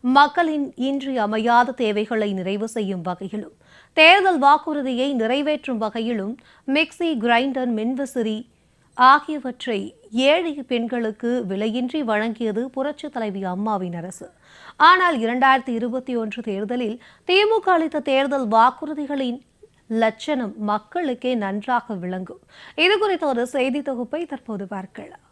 மக்களின் இன்றியமையாத தேவைகளை நிறைவு செய்யும் வகையிலும் தேர்தல் வாக்குறுதியை நிறைவேற்றும் வகையிலும் மிக்சி கிரைண்டர் மின்விசிறி ஆகியவற்றை ஏழை பெண்களுக்கு விலையின்றி வழங்கியது புரட்சித் தலைவி அம்மாவின் அரசு. ஆனால் இரண்டாயிரத்தி இருபத்தி ஒன்று தேர்தலில் திமுக அளித்த தேர்தல் வாக்குறுதிகளின் லட்சணம் மக்களுக்கே நன்றாக விளங்கும். இது குறித்த ஒரு செய்தி தொகுப்பை தற்போது பார்க்கலாம்.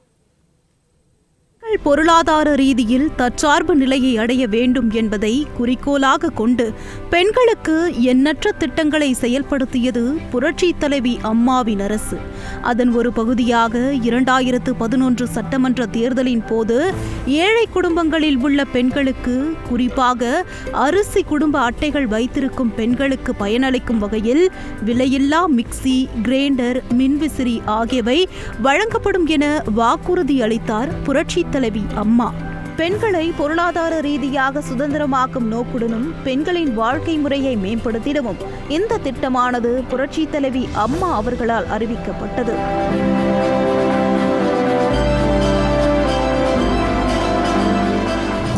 மக்கள் பொருளாதார ரீதியில் தற்சார்பு நிலையை அடைய வேண்டும் என்பதை குறிக்கோளாக கொண்டு பெண்களுக்கு எண்ணற்ற திட்டங்களை செயல்படுத்தியது புரட்சி தலைவி அம்மாவின் அரசு. அதன் ஒரு பகுதியாக இரண்டாயிரத்து பதினொன்று சட்டமன்ற தேர்தலின் போது ஏழை குடும்பங்களில் உள்ள பெண்களுக்கு குறிப்பாக அரிசி குடும்ப அட்டைகள் வைத்திருக்கும் பெண்களுக்கு பயனளிக்கும் வகையில் விலையில்லா மிக்சி கிரைண்டர் மின்விசிறி ஆகியவை வழங்கப்படும் என வாக்குறுதி அளித்தார் புரட்சி தலைவி அம்மா. பெண்களை பொருளாதார ரீதியாக சுதந்திரமாக்கும் நோக்குடனும் பெண்களின் வாழ்க்கை முறையை மேம்படுத்திடவும் இந்த திட்டமானது புரட்சி தலைவி அம்மா அவர்களால் அறிவிக்கப்பட்டது.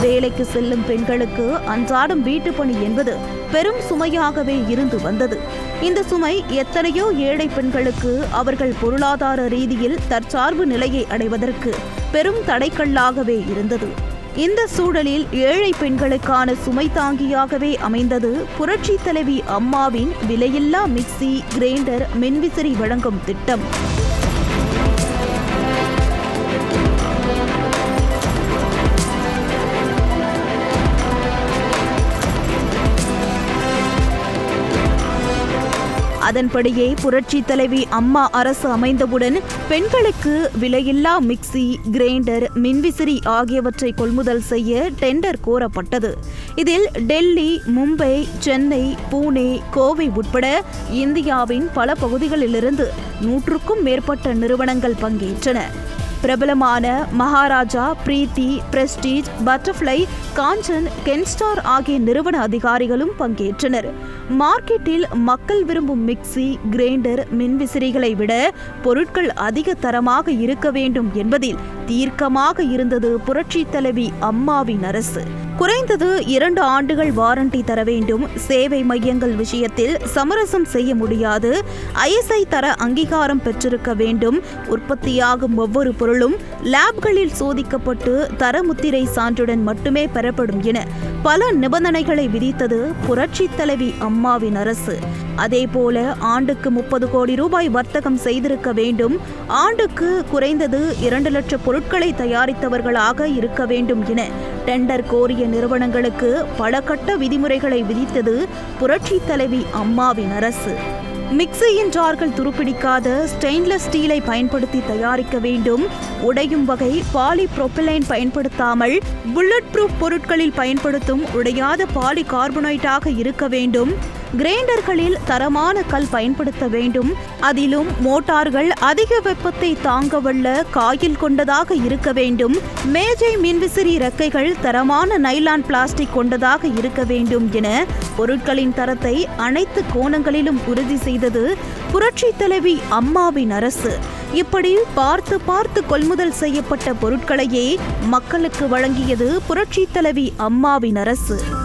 வேலைக்கு செல்லும் பெண்களுக்கு அன்றாடம் வீட்டு பணி என்பது பெரும் சுமையாகவே இருந்து வந்தது. இந்த சுமை எத்தனையோ ஏழை பெண்களுக்கு அவர்கள் பொருளாதார ரீதியில் தற்சார்பு நிலையை அடைவதற்கு பெரும் தடைக்கல்லாகவே இருந்தது. இந்த சூழலில் ஏழை பெண்களுக்கான சுமை தாங்கியாகவே அமைந்தது புரட்சி தலைவி அம்மாவின் விலையில்லா மிக்சி கிரைண்டர் மின்விசிறி வழங்கும் திட்டம். அதன்படியே புரட்சி தலைவி அம்மா அரசு அமைந்தவுடன் பெண்களுக்கு விலையில்லா மிக்சி கிரைண்டர் மின்விசிறி ஆகியவற்றை கொள்முதல் செய்ய டெண்டர் கோரப்பட்டது. இதில் டெல்லி மும்பை சென்னை பூனே கோவை உட்பட இந்தியாவின் பல பகுதிகளிலிருந்து நூற்றுக்கும் மேற்பட்ட நிறுவனங்கள் பங்கேற்றன. பிரபலமான Maharaja Preethi Prestige Butterfly Kanchan Kenstar ஆகிய நிறுவன அதிகாரிகளும் பங்கேற்றனர். மார்க்கெட்டில் மக்கள் விரும்பும் மிக்சி கிரைண்டர் மின்விசிறிகளை விட பொருட்கள் அதிக தரமாக இருக்க வேண்டும் என்பதில் தீர்க்கமாக இருந்தது புரட்சி தலைவி அம்மாவின் அரசு. குறைந்தது இரண்டு ஆண்டுகள் வாரண்டி தர வேண்டும். சேவை மையங்கள் விஷயத்தில் சமரசம் செய்ய முடியாது. ஐஎஸ்ஐ தர அங்கீகாரம் பெற்றிருக்க வேண்டும். உற்பத்தியாகும் ஒவ்வொரு பொருளும் லேப்களில் சோதிக்கப்பட்டு தரமுத்திரை சான்றுடன் மட்டுமே பெறப்படும் என பல நிபந்தனைகளை விதித்தது புரட்சி தலைவி அம்மாவின் அரசு. அதேபோல ஆண்டுக்கு முப்பது கோடி ரூபாய் வர்த்தகம் செய்திருக்க வேண்டும். ஆண்டுக்கு குறைந்தது இரண்டு லட்சம் பொருட்களை தயாரித்தவர்களாக இருக்க வேண்டும் என டெண்டர் கோரிய நிறுவனங்களுக்கு பல கட்ட விதிமுறைகளை விதித்தது புரட்சி தலைவி அம்மாவின் அரசு. மிக்சியின் ஜார்கள் துருப்பிடிக்காத ஸ்டெயின்லெஸ் ஸ்டீலை பயன்படுத்தி தயாரிக்க வேண்டும். உடையும் வகை பாலி புரொப்பிலைன் பயன்படுத்தாமல் புல்லட் ப்ரூஃப் பொருட்களில் பயன்படுத்தும் உடையாத பாலி கார்பனேட்டாக இருக்க வேண்டும். கிரைண்டர்களில் தரமான கல் பயன்படுத்த வேண்டும். அதிலும் மோட்டார்கள் அதிக வெப்பத்தை தாங்க வல்ல காயில் கொண்டதாக இருக்க வேண்டும். மேஜை மின்விசிறி இறக்கைகள் தரமான நைலான் பிளாஸ்டிக் கொண்டதாக இருக்க வேண்டும் என பொருட்களின் தரத்தை அனைத்து கோணங்களிலும் உறுதி செய்தது புரட்சி தலைவி அம்மாவின் அரசு. இப்படி பார்த்து பார்த்து கொள்முதல் செய்யப்பட்ட பொருட்களையே மக்களுக்கு வழங்கியது புரட்சி தலைவி அம்மாவின் அரசு.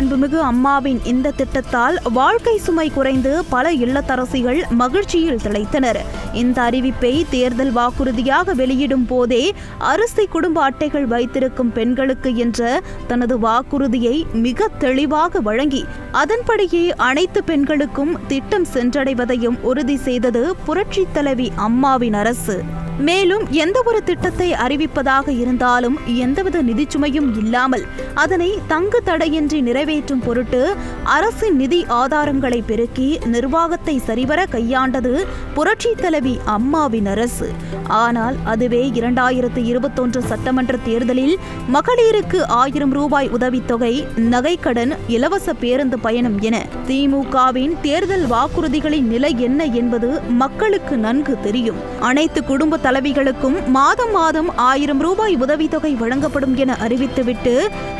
அன்புமிகு அம்மாவின் இந்த திட்டத்தால் வாழ்க்கை சுமை குறைந்து பல இல்லத்தரசிகள் மகிழ்ச்சியில் திளைத்தனர். இந்த அறிவிப்பை தேர்தல் வாக்குறுதியாக வெளியிடும் போதே அரிசி குடும்ப அட்டைகள் வைத்திருக்கும் பெண்களுக்கு என்ற தனது வாக்குறுதியை மிக தெளிவாக வழங்கி அதன்படியே அனைத்து பெண்களுக்கும் திட்டம் சென்றடைவதையும் உறுதி செய்தது புரட்சி தலைவி அம்மாவின் அரசு. மேலும் எந்த ஒரு திட்டத்தை அறிவிப்பதாக இருந்தாலும் எந்தவித நிதிச்சுமையும் இல்லாமல் அதனை தங்கு தடையின்றி நிறைவேற்றும் பொருட்டு அரசின் நிதி ஆதாரங்களை பெருக்கி நிர்வாகத்தை சரிவர கையாண்டது புரட்சி தலைவி அம்மாவின் அரசு. ஆனால் அதுவே இரண்டாயிரத்து இருபத்தொன்று சட்டமன்ற தேர்தலில் மகளிருக்கு ஆயிரம் ரூபாய் உதவித்தொகை நகைக்கடன் இலவச பேருந்து பயணம் என திமுகவின் தேர்தல் வாக்குறுதிகளின் நிலை என்ன என்பது மக்களுக்கு நன்கு தெரியும். அனைத்து குடும்ப தலைவிகளுக்கும் மாதம் மாதம் ஆயிரம் ரூபாய் உதவித்தொகை வழங்கப்படும் என அறிவித்துவிட்டு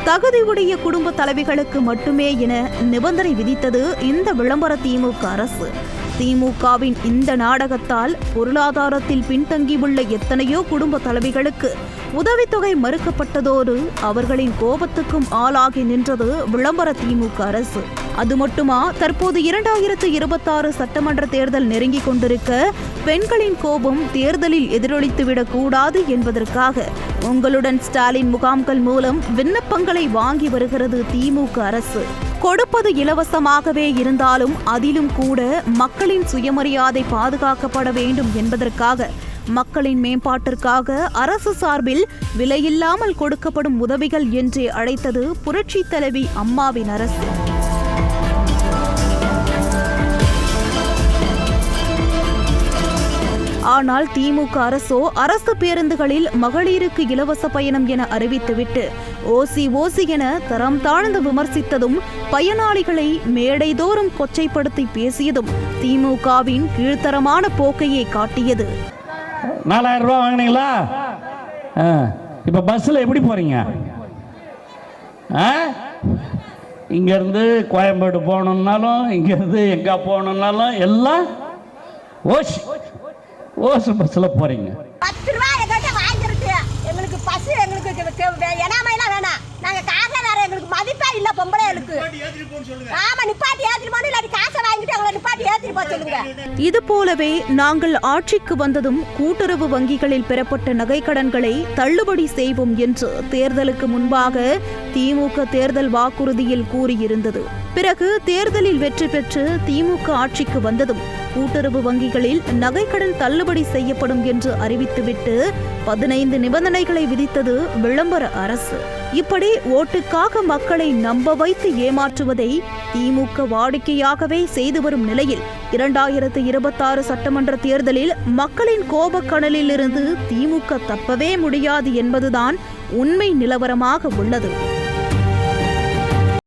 தகுதியுடைய குடும்ப தலைவிகளுக்கு மட்டுமே என நிபந்தனை விதித்தது இந்த விளம்பர திமுக அரசு. திமுகவின் இந்த நாடகத்தால் பொருளாதாரத்தில் பின்தங்கியுள்ள எத்தனையோ குடும்ப தலைவிகளுக்கு உதவித்தொகை மறுக்கப்பட்டதோடு அவர்களின் கோபத்துக்கும் ஆளாகி நின்றது விளம்பர திமுக அரசு. அது மட்டுமா தற்போது இரண்டாயிரத்து இருபத்தாறு சட்டமன்ற தேர்தல் நெருங்கிக் கொண்டிருக்க பெண்களின் கோபம் தேர்தலில் எதிரொலித்துவிடக் கூடாது என்பதற்காக உங்களுடன் ஸ்டாலின் முகாம்கள் மூலம் விண்ணப்பங்களை வாங்கி வருகிறது திமுக அரசு. கொடுப்பது இலவசமாகவே இருந்தாலும் அதிலும் கூட மக்களின் சுயமரியாதை பாதுகாக்கப்பட வேண்டும் என்பதற்காக மக்களின் மேம்பாட்டிற்காக அரசு சார்பில் விலையில்லாமல் கொடுக்கப்படும் உதவிகள் என்றே அழைத்தது புரட்சி தலைவி அம்மாவின் அரசு. ஆனால் திமுக அரசோ அரசு பேருந்துகளில் மகளிருக்கு இலவச பயணம் என அறிவித்துவிட்டு ஓசி ஓசி என தரம் தாழ்ந்து விமர்சித்ததும் பயனாளிகளை மேடைதோறும் கொச்சைப்படுத்தி பேசியதும் திமுகவின் கீழ்த்தரமான போக்கையே காட்டியது. நாலாயிரம் ரூபாய் வாங்கினீங்களா? ஆ இப்போ பஸ்ஸில் எப்படி போகிறீங்க ஆ? இங்கேருந்து கோயம்பேடு போகணுன்னாலும் இங்கேருந்து எங்கே போகணுன்னாலும் எல்லாம் ஓஷ் ஓசு பஸ்ஸில் போகிறீங்க பத்து ரூபாய் எங்கிட்ட வாங்கிருக்கு. எங்களுக்கு பசு எங்களுக்கு எனாமையெல்லாம் வேணாம். நாங்க காசை வேற எங்களுக்கு மதிப்பே இல்ல பொம்பளைகளுக்கு. ஆமா நிப்பாட்டி ஏத்திட்டு போகணும் இல்லாட்டி காசை இது போலவே நாங்கள் ஆட்சிக்கு வந்ததும் கூட்டுறவு வங்கிகளில் பெறப்பட்ட நகைக்கடன்களை தள்ளுபடி செய்வோம் என்று தேர்தலுக்கு முன்பாக திமுக தேர்தல் வாக்குறுதியில் கூறியிருந்தது. பிறகு தேர்தலில் வெற்றி பெற்று திமுக ஆட்சிக்கு வந்ததும் கூட்டுறவு வங்கிகளில் நகைக்கடன் தள்ளுபடி செய்யப்படும் என்று அறிவித்துவிட்டு பதினைந்து நிபந்தனைகளை விதித்தது விளம்பர அரசு. இப்படி ஓட்டுக்காக மக்களை நம்ப வைத்து ஏமாற்றுவதை திமுக வாடிக்கையாகவே செய்து வரும் நிலையில் இரண்டாயிரத்து இருபத்தாறு சட்டமன்ற தேர்தலில் மக்களின் கோபக்கணலில் இருந்து திமுக தப்பவே முடியாது என்பதுதான் உண்மை நிலவரமாக உள்ளது.